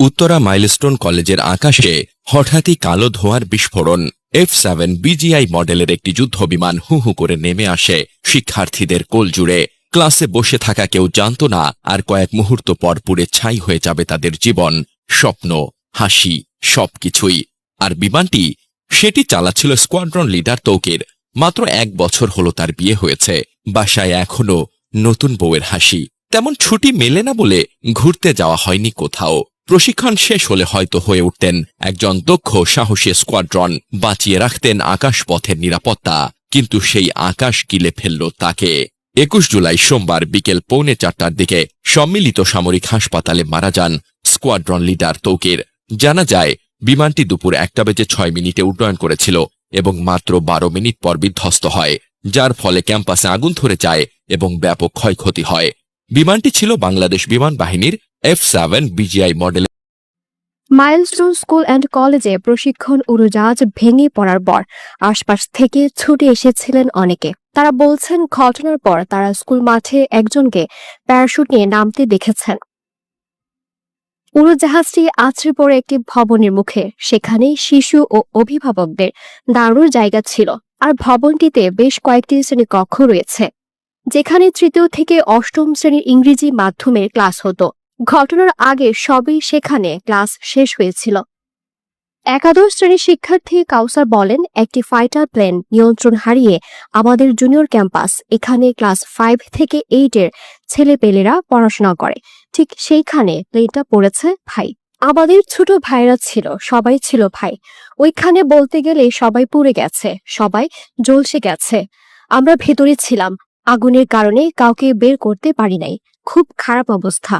Uttara milestone কলেজের আকাশে হঠাৎই কালো ধোঁয়ার বিস্ফোরণ। এফ সেভেন বিজিআই মডেলের একটি যুদ্ধবিমান হু হু করে নেমে আসে। শিক্ষার্থীদের কোল জুড়ে। ক্লাসে বসে থাকা কেউ জানত না আর কয়েক মুহূর্ত পর পুড়ে ছাই হয়ে যাবে তাদের জীবন। স্বপ্ন, হাসি, সবকিছুই। আর বিমানটি, সেটি চালাচ্ছিল স্কোয়াড্রন লিডার তৌকির। মাত্র এক বছর হলো তার বিয়ে হয়েছে। বাসায় এখনও নতুন বউয়ের হাসি। তেমন ছুটি মেলে না বলে ঘুরতে যাওয়া হয়নি কোথাও। প্রশিক্ষণ শেষ হলে হয়তো হয়ে উঠতেন একজন দক্ষ, সাহসী স্কোয়াড্রন বাঁচিয়ে রাখতেন আকাশপথের নিরাপত্তা। কিন্তু সেই আকাশ গিলে ফেলল তাকে। একুশ জুলাই সোমবার বিকেল পৌনে চারটার দিকে সম্মিলিত সামরিক হাসপাতালে মারা যান স্কোয়াড্রন লিডার তৌকির। জানা যায়, বিমানটি দুপুর একটা বেজে ছয় মিনিটে উড্ডয়ন করেছিল এবং মাত্র বারো মিনিট পর বিধ্বস্ত হয়, যার ফলে ক্যাম্পাসে আগুন ধরে যায় এবং ব্যাপক ক্ষয়ক্ষতি হয়। বিমানটি ছিল বাংলাদেশ বিমান বাহিনীর F seven BGI model milestone school and কলেজে প্রশিক্ষণ উড়োজাহাজ ভেঙে পড়ার পর আশপাশ থেকে ছুটে এসেছিলেন অনেকে। তারা বলছেন ঘটনার পর তারা স্কুল মাঠে একজনকে প্যারাশুট নিয়ে নামতে দেখেছেন। উড়োজাহাজটি আছড়ে পড়ে একটি ভবনের মুখে। সেখানে শিশু ও অভিভাবকদের দাঁড়ানোর জায়গা ছিল। আর ভবনটিতে বেশ কয়েকটি শ্রেণি কক্ষ রয়েছে। যেখানে তৃতীয় থেকে অষ্টম শ্রেণির ইংরেজি মাধ্যমের ক্লাস হতো। ঘটনার আগে সবই সেখানে ক্লাস শেষ হয়েছিল। একাদশ শ্রেণির শিক্ষার্থী কাউসার বলেন, একটি ফাইটার প্লেন নিয়ন্ত্রণ হারিয়ে আমাদের জুনিয়র ক্যাম্পাস এখানে ক্লাস ফাইভ থেকে এইটের ছেলেপেলেরা পড়াশোনা করে। ঠিক সেইখানে প্লেনটা পড়েছে ভাই। আমাদের ছোট ভাইরা ছিল, সবাই ছিল ভাই। ওইখানে বলতে গেলে সবাই পুড়ে গেছে, সবাই জ্বলসে গেছে। আমরা ভেতরে ছিলাম। আগুনের কারণে কাউকে বের করতে পারি নাই। খুব খারাপ অবস্থা।